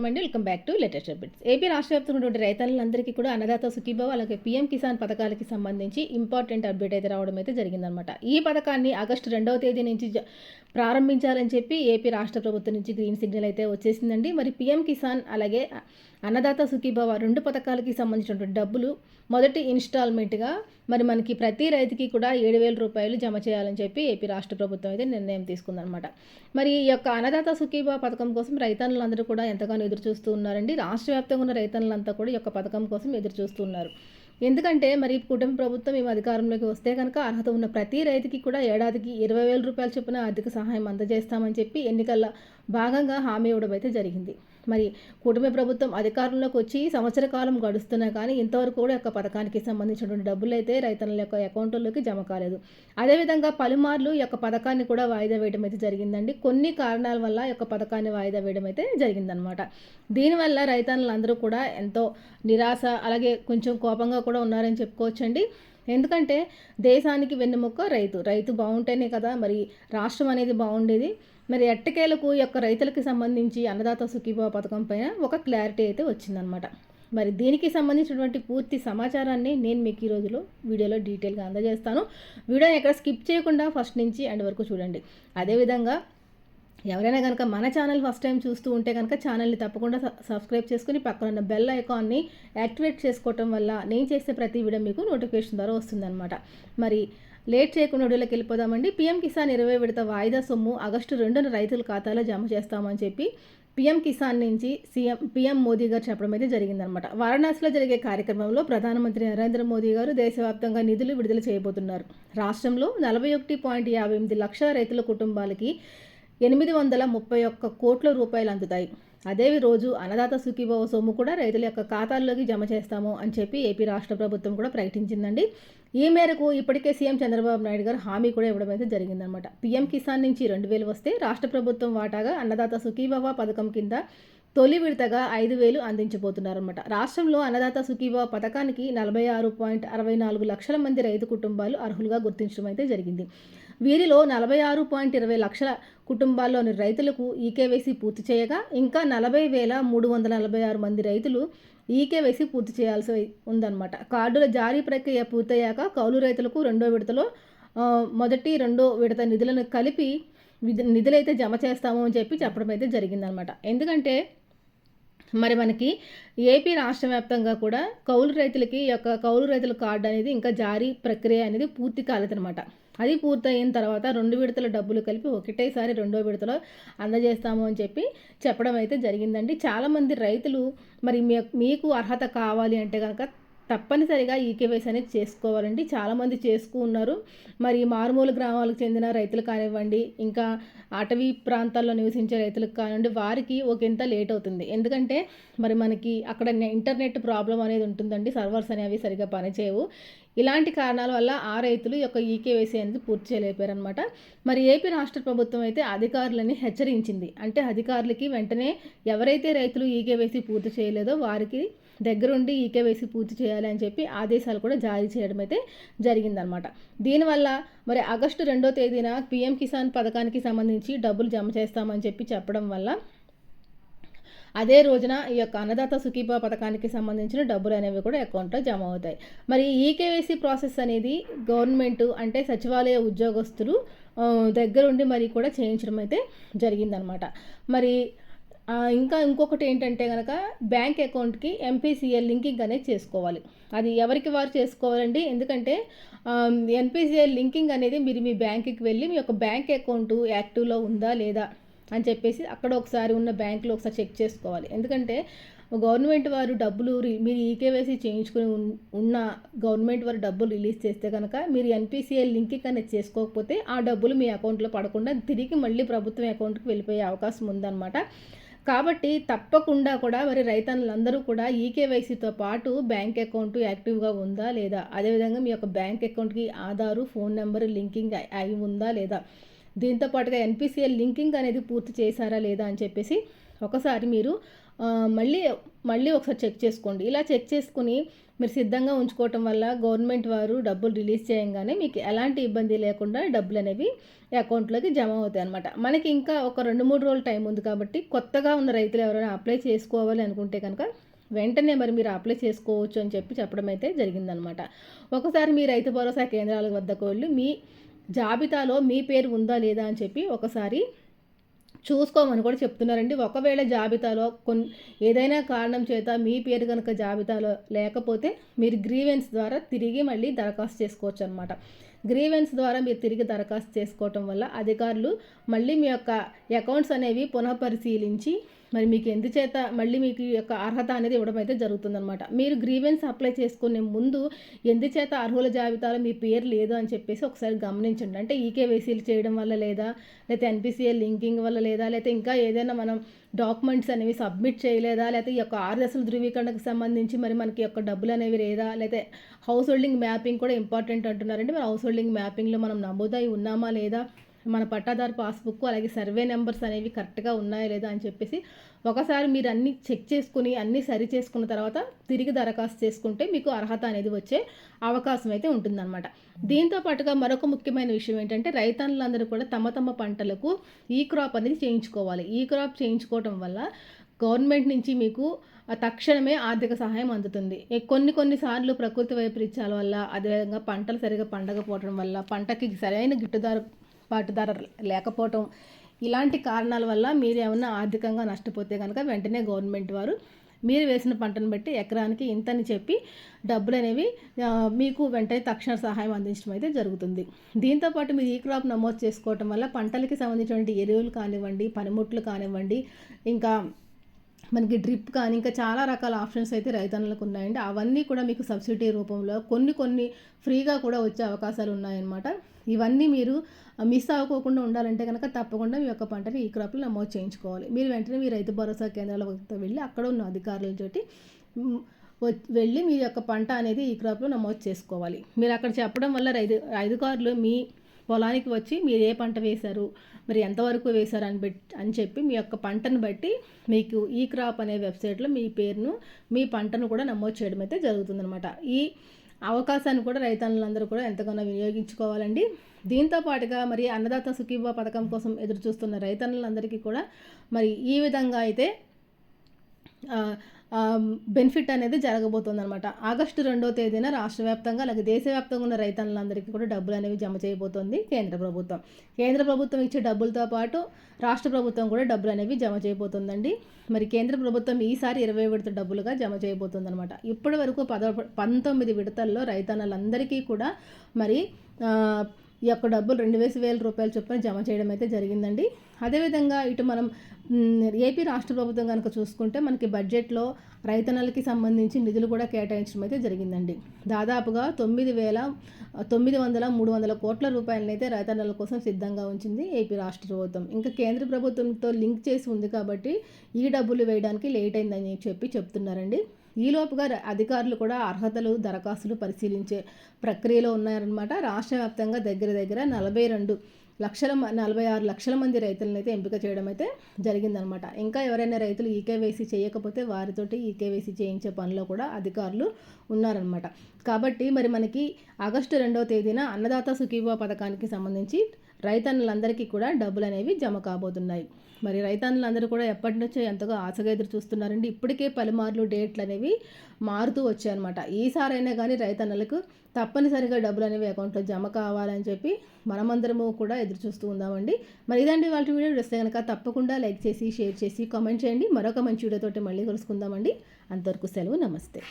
నమస్కారం అండి. Welcome back to latest updates AP రాష్ట్ర వ్యాప్తంగా రైతులందరికీ కూడా అన్నదాత సుఖీభావ అలాగే పీఎం కిసాన్ పథకాలకి సంబంధించి ఇంపార్టెంట్ అప్డేట్ అయితే రావడం అయితే జరిగిందనమాట ఈ పథకాన్ని ఆగస్టు రెండవ తేదీ నుంచి ప్రారంభించాలని చెప్పి ఏపీ రాష్ట్ర ప్రభుత్వం నుంచి గ్రీన్ సిగ్నల్ అయితే వచ్చేసిందండి. మరి పీఎం కిసాన్ అలాగే అన్నదాత సుఖీభావ రెండు పథకాలకి సంబంధించినటువంటి డబ్బులు మొదటి ఇన్స్టాల్మెంట్గా మరి మనకి ప్రతి రైతుకి కూడా ఏడు వేల రూపాయలు జమ చేయాలని చెప్పి ఏపీ రాష్ట్ర ప్రభుత్వం అయితే నిర్ణయం తీసుకుందనమాట మరి ఈ యొక్క అన్నదాత సుఖీభావ పథకం కోసం రైతన్నులందరూ కూడా ఎంతగానో ఎదురు చూస్తూ ఉన్నారండి. రాష్ట్ర వ్యాప్తంగా ఉన్న రైతన్నులంతా కూడా ఈ యొక్క పథకం కోసం ఎదురు చూస్తూ ఉన్నారు ఎందుకంటే మరి కుటుంబ ప్రభుత్వం మేము అధికారంలోకి వస్తే కనుక అర్హత ఉన్న ప్రతి రైతుకి కూడా ఏడాదికి ఇరవై వేల రూపాయల చొప్పున ఆర్థిక సహాయం అందజేస్తామని చెప్పి ఎన్నికల భాగంగా హామీ ఇవ్వడం అయితే జరిగింది. మరి కుటుంబ ప్రభుత్వం అధికారంలోకి వచ్చి సంవత్సర కాలం గడుస్తున్నా కానీ ఇంతవరకు కూడా యొక్క పథకానికి సంబంధించినటువంటి డబ్బులు అయితే రైతుల యొక్క అకౌంట్లోకి జమ కాలేదు. అదేవిధంగా పలుమార్లు ఈ యొక్క పథకాన్ని కూడా వాయిదా వేయడం అయితే జరిగిందండి. కొన్ని కారణాల వల్ల యొక్క పథకాన్ని వాయిదా వేయడం అయితే జరిగిందనమాట దీనివల్ల రైతన్నులందరూ కూడా ఎంతో నిరాశ అలాగే కొంచెం కోపంగా కూడా ఉన్నారని చెప్పుకోవచ్చండి. ఎందుకంటే దేశానికి వెన్నెముక్క రైతు. రైతు బాగుంటేనే కదా మరి రాష్ట్రం అనేది బాగుండేది. మరి ఎట్టకేలకు యొక్క రైతులకు సంబంధించి అన్నదాత సుఖీభావ పథకం పైన ఒక క్లారిటీ అయితే వచ్చిందనమాట మరి దీనికి సంబంధించినటువంటి పూర్తి సమాచారాన్ని నేను మీకు ఈ రోజులో వీడియోలో డీటెయిల్గా అందజేస్తాను. వీడియోని ఎక్కడ స్కిప్ చేయకుండా ఫస్ట్ నుంచి ఎండ్ వరకు చూడండి. అదేవిధంగా ఎవరైనా కనుక మన ఛానల్ ఫస్ట్ టైం చూస్తూ ఉంటే కనుక ఛానల్ని తప్పకుండా సబ్స్క్రైబ్ చేసుకుని పక్కన ఉన్న బెల్ ఐకాన్ని యాక్టివేట్ చేసుకోవటం వల్ల నేను చేసే ప్రతి వీడియో మీకు నోటిఫికేషన్ ద్వారా వస్తుందన్నమాట. మరి లేట్ చేయకుండా వీడియోలోకి వెళ్ళిపోదామండి. పీఎం కిసాన్ ఇరవై విడత వాయిదా సొమ్ము ఆగస్టు రెండున రైతుల ఖాతాలో జమ చేస్తామని చెప్పి పీఎం కిసాన్ నుంచి సీఎం పీఎం మోదీ గారు చెప్పడం అయితే జరిగిందనమాట వారణాసిలో జరిగే కార్యక్రమంలో ప్రధానమంత్రి నరేంద్ర మోదీ గారు దేశవ్యాప్తంగా నిధులు విడుదల చేయబోతున్నారు. రాష్ట్రంలో నలభై ఒకటి పాయింట్ యాభై ఎనిమిది లక్షల రైతుల కుటుంబాలకి ఎనిమిది వందల ముప్పై ఒక్క కోట్ల రూపాయలు అందుతాయి. అదే రోజు అన్నదాత సుఖీభవ సొమ్ము కూడా రైతుల యొక్క ఖాతాల్లోకి జమ చేస్తాము అని చెప్పి ఏపీ రాష్ట్ర ప్రభుత్వం కూడా ప్రకటించిందండి. ఈ మేరకు ఇప్పటికే సీఎం చంద్రబాబు నాయుడు గారు హామీ కూడా ఇవ్వడం అయితే జరిగిందనమాట పీఎం కిసాన్ నుంచి రెండు వేలు వస్తే రాష్ట్ర ప్రభుత్వం వాటాగా అన్నదాత సుఖీభవ పథకం కింద తొలి విడతగా ఐదు వేలు అందించబోతున్నారన్నమాట. రాష్ట్రంలో అన్నదాత సుఖీభవ పథకానికి నలభై ఆరు పాయింట్ అరవై నాలుగు లక్షల మంది రైతు కుటుంబాలు అర్హులుగా గుర్తించడం అయితే జరిగింది. వీరిలో నలభై ఆరు పాయింట్ ఇరవై లక్షల కుటుంబాల్లోని రైతులకు ఈకేవైసీ పూర్తి చేయగా ఇంకా నలభై వేల మూడు వందల నలభై ఆరు మంది రైతులు ఈకేవైసీ పూర్తి చేయాల్సి ఉందన్నమాట. కార్డుల జారీ ప్రక్రియ పూర్తయ్యాక కౌలు రైతులకు రెండో విడతలో మొదటి రెండో విడత నిధులను కలిపి నిధులైతే జమ చేస్తాము అని చెప్పి చెప్పడం అయితే జరిగిందనమాట ఎందుకంటే మరి మనకి ఏపీ రాష్ట్ర వ్యాప్తంగా కూడా కౌలు రైతులకి యొక్క కౌలు రైతుల కార్డు అనేది ఇంకా జారీ ప్రక్రియ అనేది పూర్తి కాలేదనమాట అది పూర్తయిన తర్వాత రెండు విడతల డబ్బులు కలిపి ఒకటేసారి రెండో విడతలో అందజేస్తాము అని చెప్పి చెప్పడం అయితే జరిగిందండి. చాలామంది రైతులు మరి మీకు అర్హత కావాలి అంటే కనుక తప్పనిసరిగా ఈకేవైసీ అనేది చేసుకోవాలండి. చాలామంది చేసుకున్నారు మరి మారుమూల గ్రామాలకు చెందిన రైతులు కానివ్వండి ఇంకా అటవీ ప్రాంతాల్లో నివసించే రైతులకు కానివ్వండి వారికి ఒక ఇంత లేట్ అవుతుంది. ఎందుకంటే మరి మనకి అక్కడ ఇంటర్నెట్ ప్రాబ్లం అనేది ఉంటుందండి. సర్వర్స్ అనేవి సరిగా పనిచేయవు. ఇలాంటి కారణాల వల్ల ఆ రైతులు యొక్క ఈకేవైసీ అనేది పూర్తి చేయలేపారనమాట మరి ఏపీ రాష్ట్ర ప్రభుత్వం అయితే అధికారులని హెచ్చరించింది. అంటే అధికారులకి వెంటనే ఎవరైతే రైతులు ఈకేవైసీ పూర్తి చేయలేదో వారికి దగ్గరుండి ఈకేవైసీ పూర్తి చేయాలి అని చెప్పి ఆదేశాలు కూడా జారీ చేయడం అయితే జరిగిందనమాట. దీనివల్ల మరి ఆగస్టు రెండో తేదీన పీఎం కిసాన్ పథకానికి సంబంధించి డబ్బులు జమ చేస్తామని చెప్పి చెప్పడం వల్ల అదే రోజున ఈ యొక్క అన్నదాత సుఖీభా పథకానికి సంబంధించిన డబ్బులు అనేవి కూడా అకౌంట్లో జమ అవుతాయి. మరి ఈకేవైసీ ప్రాసెస్ అనేది గవర్నమెంట్ అంటే సచివాలయ ఉద్యోగస్తులు దగ్గరుండి మరి కూడా చేయించడం అయితే జరిగిందనమాట. మరి ఇంకా ఇంకొకటి ఏంటంటే కనుక బ్యాంక్ అకౌంట్కి ఎంపీసీఎల్ లింకింగ్ అనేది చేసుకోవాలి. అది ఎవరికి వారు చేసుకోవాలండి? ఎందుకంటే ఎన్పిసిఎల్ లింకింగ్ అనేది మీరు మీ బ్యాంక్కి వెళ్ళి మీ యొక్క బ్యాంక్ అకౌంట్ యాక్టివ్లో ఉందా లేదా అని చెప్పేసి అక్కడ ఒకసారి ఉన్న బ్యాంకులో ఒకసారి చెక్ చేసుకోవాలి. ఎందుకంటే గవర్నమెంట్ వారు డబ్బులు రి- మీరు ఈకేవైసీ చేయించుకుని ఉన్- ఉన్న గవర్నమెంట్ వారు డబ్బులు రిలీజ్ చేస్తే కనుక మీరు ఎన్పిసిఐ లింకింగ్ అనేది చేసుకోకపోతే ఆ డబ్బులు మీ అకౌంట్లో పడకుండా తిరిగి మళ్ళీ ప్రభుత్వం అకౌంట్కి వెళ్ళిపోయే అవకాశం ఉందన్నమాట. కాబట్టి తప్పకుండా కూడా మరి రైతన్నులందరూ కూడా ఈకేవైసీతో పాటు బ్యాంక్ అకౌంట్ యాక్టివ్గా ఉందా లేదా? అదేవిధంగా మీ యొక్క బ్యాంక్ అకౌంట్కి ఆధారు ఫోన్ నెంబర్ లింకింగ్ అయి- ఉందా లేదా? దీంతో పాటుగా ఎన్పిసిఎల్ లింకింగ్ అనేది పూర్తి చేశారా లేదా అని చెప్పేసి ఒకసారి మీరు మళ్ళీ మళ్ళీ ఒకసారి చెక్ చేసుకోండి. ఇలా చెక్ చేసుకుని మీరు సిద్ధంగా ఉంచుకోవటం వల్ల గవర్నమెంట్ వారు డబ్బులు రిలీజ్ చేయంగానే మీకు ఎలాంటి ఇబ్బంది లేకుండా డబ్బులు అనేవి అకౌంట్లోకి జమ అవుతాయి అనమాట మనకి ఇంకా ఒక రెండు మూడు రోజులు టైం ఉంది కాబట్టి కొత్తగా ఉన్న రైతులు ఎవరైనా అప్లై చేసుకోవాలి అనుకుంటే కనుక వెంటనే మరి మీరు అప్లై చేసుకోవచ్చు అని చెప్పి చెప్పడం అయితే జరిగిందనమాట ఒకసారి మీ రైతు భరోసా కేంద్రాల వద్దకు వెళ్ళి. మీ జాబితాలో మీ పేరు ఉందా లేదా అని చెప్పి ఒకసారి చూసుకోమని కూడా చెప్తున్నారండి. ఒకవేళ జాబితాలో కొన్ని ఏదైనా కారణం చేత మీ పేరు కనుక జాబితాలో లేకపోతే మీరు గ్రీవెన్స్ ద్వారా తిరిగి మళ్ళీ దరఖాస్తు చేసుకోవచ్చు అనమాట గ్రీవెన్స్ ద్వారా మీరు తిరిగి దరఖాస్తు చేసుకోవటం వల్ల అధికారులు మళ్ళీ మీ యొక్క అకౌంట్స్ అనేవి పునఃపరిశీలించి మరి మీకు ఎందుచేత మళ్ళీ మీకు యొక్క అర్హత అనేది ఇవ్వడం అయితే జరుగుతుందనమాట మీరు గ్రీవెన్స్ అప్లై చేసుకునే ముందు ఎందుచేత అర్హుల జాబితాలో మీ పేరు లేదు అని చెప్పేసి ఒకసారి గమనించండి. అంటే ఈకేవైసీలు చేయడం వల్ల లేదా లేకపోతే ఎన్పిసిఎల్ లింకింగ్ వల్ల లేదా లేకపోతే ఇంకా ఏదైనా మనం డాక్యుమెంట్స్ అనేవి సబ్మిట్ చేయలేదా లేకపోతే ఈ యొక్క ఆరు దశల ధృవీకరణకు సంబంధించి మరి మనకి యొక్క డబ్బులు అనేవి లేదా లేకపోతే హౌస్ హోల్డింగ్ మ్యాపింగ్ కూడా ఇంపార్టెంట్ అంటున్నారంటే మరి హౌస్ హోల్డింగ్ మ్యాపింగ్లో మనం నమోదై ఉన్నామా లేదా మన పట్టాదారు పాస్బుక్ అలాగే సర్వే నెంబర్స్ అనేవి కరెక్ట్గా ఉన్నాయా లేదా అని చెప్పేసి ఒకసారి మీరు అన్ని చెక్ చేసుకుని అన్నీ సరి చేసుకున్న తర్వాత తిరిగి దరఖాస్తు చేసుకుంటే మీకు అర్హత అనేది వచ్చే అవకాశం అయితే ఉంటుందన్నమాట. దీంతో పాటుగా మరొక ముఖ్యమైన విషయం ఏంటంటే రైతన్నులందరూ కూడా తమ తమ పంటలకు ఈ క్రాప్ అనేది చేయించుకోవాలి. ఈ క్రాప్ చేయించుకోవటం వల్ల గవర్నమెంట్ నుంచి మీకు తక్షణమే ఆర్థిక సహాయం అందుతుంది. కొన్ని కొన్నిసార్లు ప్రకృతి వైపరీత్యాల వల్ల అదేవిధంగా పంటలు సరిగా పండకపోవడం వల్ల పంటకి సరైన గిట్టుదారు పాటుదార లేకపోవటం ఇలాంటి కారణాల వల్ల మీరు ఏమైనా ఆర్థికంగా నష్టపోతే కనుక వెంటనే గవర్నమెంట్ వారు మీరు వేసిన పంటను బట్టి ఎకరానికి ఇంతని చెప్పి డబ్బులు అనేవి మీకు వెంటనే తక్షణ సహాయం అందించడం అయితే జరుగుతుంది. దీంతోపాటు మీరు ఈ క్రాప్ నమోదు చేసుకోవటం వల్ల పంటలకి సంబంధించినటువంటి ఎరువులు కానివ్వండి పనిముట్లు కానివ్వండి ఇంకా మనకి డ్రిప్ కానీ ఇంకా చాలా రకాల ఆప్షన్స్ అయితే రైతన్నులకు ఉన్నాయండి. అవన్నీ కూడా మీకు సబ్సిడీ రూపంలో కొన్ని కొన్ని ఫ్రీగా కూడా వచ్చే అవకాశాలు ఉన్నాయన్నమాట. ఇవన్నీ మీరు మిస్ అవ్వకోకుండా ఉండాలంటే కనుక తప్పకుండా మీ యొక్క పంటని ఈ క్రాప్లో నమోదు చేయించుకోవాలి. మీరు వెంటనే మీ రైతు భరోసా కేంద్రాలకు వెళ్ళి అక్కడ ఉన్న అధికారులతోటి వెళ్ళి మీ యొక్క పంట అనేది ఈ క్రాప్లో నమోదు చేసుకోవాలి. మీరు అక్కడ చెప్పడం వల్ల రైతు అధికారులు మీ పొలానికి వచ్చి మీరు ఏ పంట వేశారు మరి ఎంతవరకు వేశారు అని బట్టి అని చెప్పి మీ యొక్క పంటను బట్టి మీకు ఈ క్రాప్ అనే వెబ్సైట్లో మీ పేరును మీ పంటను కూడా నమోదు చేయడం అయితే జరుగుతుందనమాట ఈ అవకాశాన్ని కూడా రైతన్నులందరూ కూడా ఎంతగానో వినియోగించుకోవాలండి. దీంతో పాటుగా మరి అన్నదాత సుఖీభా పథకం కోసం ఎదురు చూస్తున్న రైతన్నులందరికీ కూడా మరి ఈ విధంగా అయితే బెనిఫిట్ అనేది జరగబోతుంది అనమాట ఆగస్టు రెండో తేదీన రాష్ట్ర వ్యాప్తంగా అలాగే దేశవ్యాప్తంగా ఉన్న రైతన్నులందరికీ కూడా డబ్బులు అనేవి జమ చేయబోతోంది కేంద్ర ప్రభుత్వం. కేంద్ర ప్రభుత్వం ఇచ్చే డబ్బులతో పాటు రాష్ట్ర ప్రభుత్వం కూడా డబ్బులు అనేవి జమ చేయబోతుందండి. మరి కేంద్ర ప్రభుత్వం ఈసారి ఇరవై విడత డబ్బులుగా జమ చేయబోతుంది అనమాట ఇప్పటి వరకు పద పంతొమ్మిది విడతల్లో రైతన్నలందరికీ కూడా మరి ఈ యొక్క డబ్బులు రెండు వేసి వేల రూపాయలు చొప్పున జమ చేయడం అయితే జరిగిందండి. అదేవిధంగా ఇటు మనం ఏపీ రాష్ట్ర ప్రభుత్వం కనుక చూసుకుంటే మనకి బడ్జెట్లో రైతన్నలకి సంబంధించి నిధులు కూడా కేటాయించడం అయితే జరిగిందండి. దాదాపుగా తొమ్మిది వేల తొమ్మిది వందల మూడు వందల కోట్ల రూపాయలనైతే రైతన్నల కోసం సిద్ధంగా ఉంచింది ఏపీ రాష్ట్ర ప్రభుత్వం. ఇంకా కేంద్ర ప్రభుత్వంతో లింక్ చేసి ఉంది కాబట్టి ఈ డబ్బులు వేయడానికి లేట్ అయిందని చెప్పి చెప్తున్నారండి. ఈలోపుగా అధికారులు కూడా అర్హతలు దరఖాస్తులు పరిశీలించే ప్రక్రియలో ఉన్నారనమాట రాష్ట్ర వ్యాప్తంగా దగ్గర దగ్గర నలభై రెండు లక్షల నలభై ఆరు లక్షల మంది రైతులను అయితే ఎంపిక చేయడం అయితే జరిగిందనమాట ఇంకా ఎవరైనా రైతులు ఈకేవైసీ చేయకపోతే వారితోటి ఈకేవైసీ చేయించే పనిలో కూడా అధికారులు ఉన్నారనమాట కాబట్టి మరి మనకి ఆగస్టు రెండవ తేదీన అన్నదాత సుఖీభా పథకానికి సంబంధించి రైతన్నులందరికీ కూడా డబ్బులు అనేవి జమ కాబోతున్నాయి. మరి రైతాన్నులందరూ కూడా ఎప్పటి నుంచో ఎంతగా ఆశగా ఎదురు చూస్తున్నారండి. ఇప్పటికే పలుమార్లు డేట్లు అనేవి మారుతూ వచ్చాయన్నమాట. ఈసారైనా కానీ రైతన్నలకు తప్పనిసరిగా డబ్బులు అనేవి అకౌంట్లో జమ కావాలని చెప్పి మనమందరము కూడా ఎదురు చూస్తూ ఉందామండి. మరి ఇదండి వాళ్ళ వీడియో. వస్తే కనుక తప్పకుండా లైక్ చేసి షేర్ చేసి కామెంట్ చేయండి. మరొక మంచి వీడియోతోటి మళ్ళీ కలుసుకుందామండి. అంతవరకు సెలవు. నమస్తే.